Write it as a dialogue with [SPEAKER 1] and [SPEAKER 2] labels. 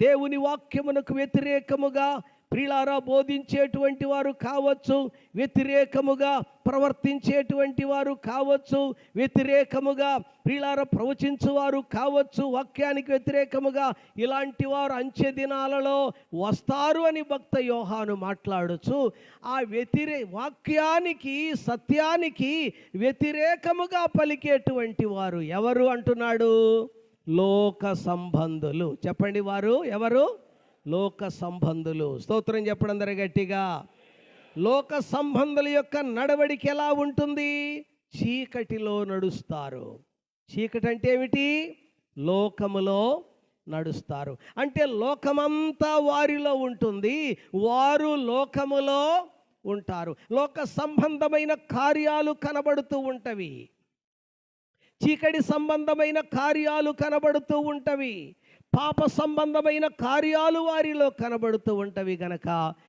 [SPEAKER 1] దేవుని వాక్యమునకు వ్యతిరేకముగా ప్రిలారా బోధించేటువంటి వారు కావచ్చు వ్యతిరేకముగా ప్రవర్తించేటువంటి వారు కావచ్చు వ్యతిరేకముగా ప్రిలార ప్రవచించువారు కావచ్చు వాక్యానికి వ్యతిరేకముగా ఇలాంటి వారు అంచె దినాలలో వస్తారు అని భక్త యోహాను మాట్లాడుచు ఆ వ్యతిరే వాక్యానికి సత్యానికి వ్యతిరేకముగా పలికేటువంటి వారు ఎవరు అంటున్నాడు? లోక సంబంధులు. చెప్పండి వారు ఎవరు? లోక సంబంధులు. స్తోత్రం చెప్పడం గట్టిగా. లోక సంబంధుల యొక్క నడవడికి ఎలా ఉంటుంది? చీకటిలో నడుస్తారు. చీకటి అంటే ఏమిటి? లోకములో నడుస్తారు. అంటే లోకమంతా వారిలో ఉంటుంది. వారు లోకములో ఉంటారు. లోక సంబంధమైన కార్యాలు కనబడుతూ ఉంటవి. చీకటి సంబంధమైన కార్యాలు కనబడుతూ ఉంటవి. పాప సంబంధమైన కార్యాలు వారిలో కనబడుతూ ఉంటవి గనక